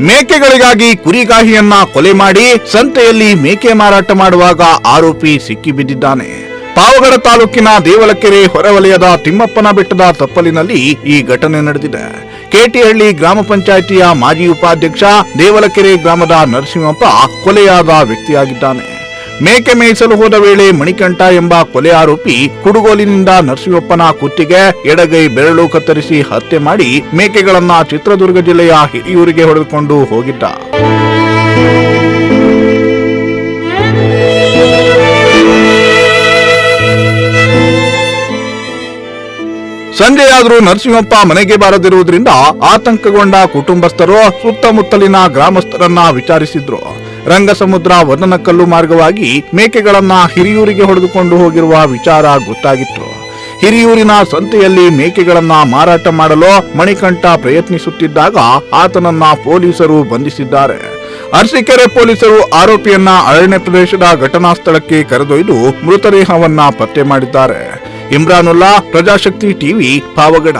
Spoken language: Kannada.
ಮೇಕೆಗಳಿಗಾಗಿ ಕುರಿಗಾಹಿಯನ್ನ ಕೊಲೆ ಮಾಡಿ ಸಂತೆಯಲ್ಲಿ ಮೇಕೆ ಮಾರಾಟ ಮಾಡುವಾಗ ಆರೋಪಿ ಸಿಕ್ಕಿಬಿದ್ದಿದ್ದಾನೆ. ಪಾವಗಡ ತಾಲೂಕಿನ ದೇವಲಕೆರೆ ಹೊರವಲಯದ ತಿಮ್ಮಪ್ಪನ ಬೆಟ್ಟದ ತಪ್ಪಲಿನಲ್ಲಿ ಈ ಘಟನೆ ನಡೆದಿದೆ. ಕೆಟಿಹಳ್ಳಿ ಗ್ರಾಮ ಪಂಚಾಯಿತಿಯ ಮಾಜಿ ಉಪಾಧ್ಯಕ್ಷ ದೇವಲಕೆರೆ ಗ್ರಾಮದ ನರಸಿಂಹಪ್ಪ ಕೊಲೆಯಾದ ವ್ಯಕ್ತಿಯಾಗಿದ್ದಾನೆ. ಮೇಕೆ ಮೇಯಿಸಲು ಹೋದ ವೇಳೆ ಮಣಿಕಂಠ ಎಂಬ ಕೊಲೆ ಆರೋಪಿ ಕುಡುಗೋಲಿನಿಂದ ನರಸಿಂಹಪ್ಪನ ಕುತ್ತಿಗೆ ಎಡಗೈ ಬೆರಳು ಕತ್ತರಿಸಿ ಹತ್ಯೆ ಮಾಡಿ ಮೇಕೆಗಳನ್ನ ಚಿತ್ರದುರ್ಗ ಜಿಲ್ಲೆಯ ಹಿರಿಯೂರಿಗೆ ಹೊಡೆದುಕೊಂಡು ಹೋಗಿದ್ದ. ಸಂಜೆಯಾದರೂ ನರಸಿಂಹಪ್ಪ ಮನೆಗೆ ಬಾರದಿರುವುದರಿಂದ ಆತಂಕಗೊಂಡ ಕುಟುಂಬಸ್ಥರು ಸುತ್ತಮುತ್ತಲಿನ ಗ್ರಾಮಸ್ಥರನ್ನ ವಿಚಾರಿಸಿದ್ರು. ರಂಗಸಮುದ್ರ ವದನಕಲ್ಲು ಮಾರ್ಗವಾಗಿ ಮೇಕೆಗಳನ್ನ ಹಿರಿಯೂರಿಗೆ ಹೊಡೆದುಕೊಂಡು ಹೋಗಿರುವ ವಿಚಾರ ಗೊತ್ತಾಗಿತ್ತು. ಹಿರಿಯೂರಿನ ಸಂತೆಯಲ್ಲಿ ಮೇಕೆಗಳನ್ನ ಮಾರಾಟ ಮಾಡಲು ಮಣಿಕಂಠ ಪ್ರಯತ್ನಿಸುತ್ತಿದ್ದಾಗ ಆತನನ್ನ ಪೊಲೀಸರು ಬಂಧಿಸಿದ್ದಾರೆ. ಅರಸೀಕೆರೆ ಪೊಲೀಸರು ಆರೋಪಿಯನ್ನ ಅರಣ್ಯ ಪ್ರದೇಶದ ಘಟನಾ ಸ್ಥಳಕ್ಕೆ ಕರೆದೊಯ್ದು ಮೃತದೇಹವನ್ನ ಪತ್ತೆ ಮಾಡಿದ್ದಾರೆ. ಇಮ್ರಾನುಲ್ಲಾ, ಪ್ರಜಾಶಕ್ತಿ ಟಿವಿ, ಪಾವಗಡ.